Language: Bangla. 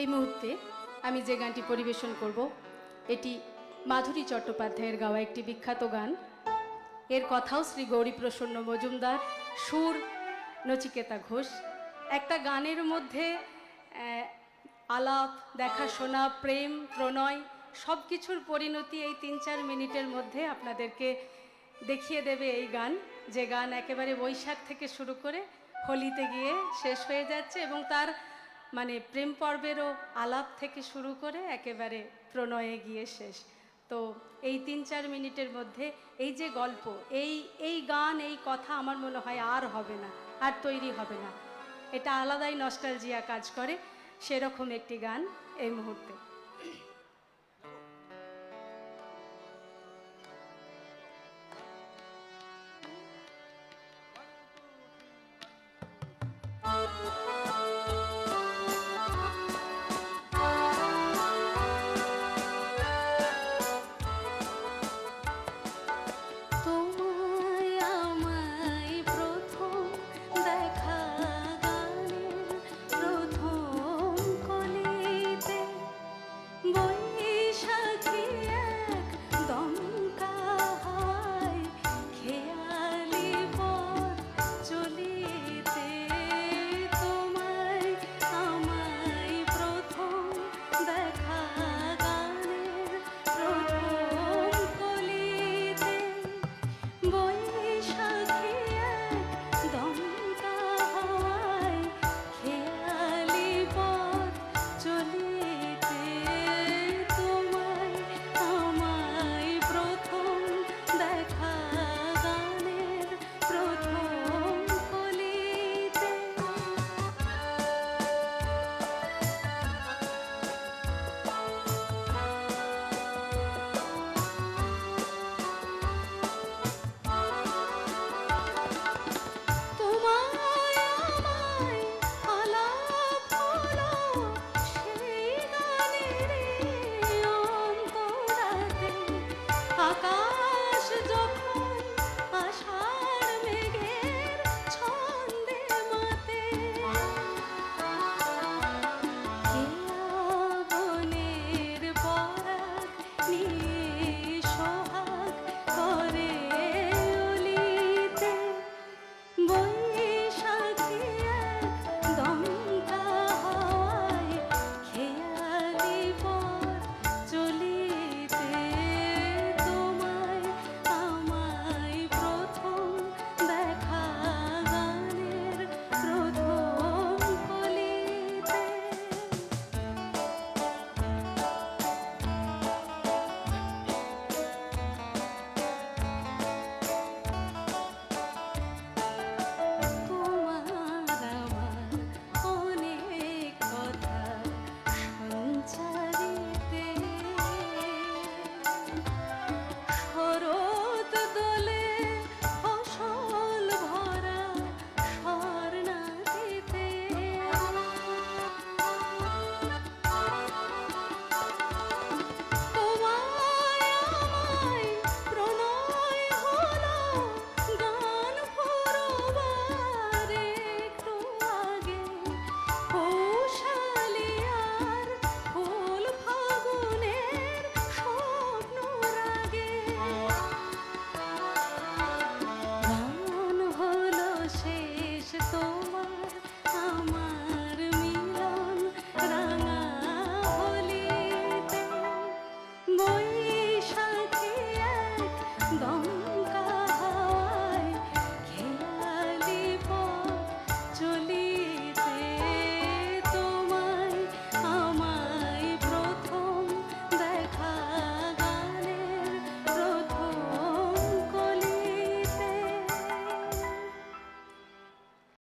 এই মুহূর্তে আমি যে গানটি পরিবেশন করব, এটি মাধুরী চট্টোপাধ্যায়ের গাওয়া একটি বিখ্যাত গান। এর কথাও শ্রী গৌরীপ্রসন্ন মজুমদার, সুর নচিকেতা ঘোষ। একটা গানের মধ্যে আলাপ দেখাশোনা প্রেম, প্রণয় সব কিছুর পরিণতি এই তিন চার মিনিটের মধ্যে আপনাদেরকে দেখিয়ে দেবে এই গান। যে গান একেবারে বৈশাখ থেকে শুরু করে হোলিতে গিয়ে শেষ হয়ে যাচ্ছে এবং তার মানে প্রেম পর্বেরও আলাপ থেকে শুরু করে একেবারে প্রণয়ে গিয়ে শেষ। তো এই তিন চার মিনিটের মধ্যে এই যে গল্প, এই এই গান, এই কথা আমার মনে হয় আর হবে না, আর তৈরি হবে না। এটা আলাদাই নস্টালজিয়া কাজ করে, সেরকম একটি গান এই মুহূর্তে।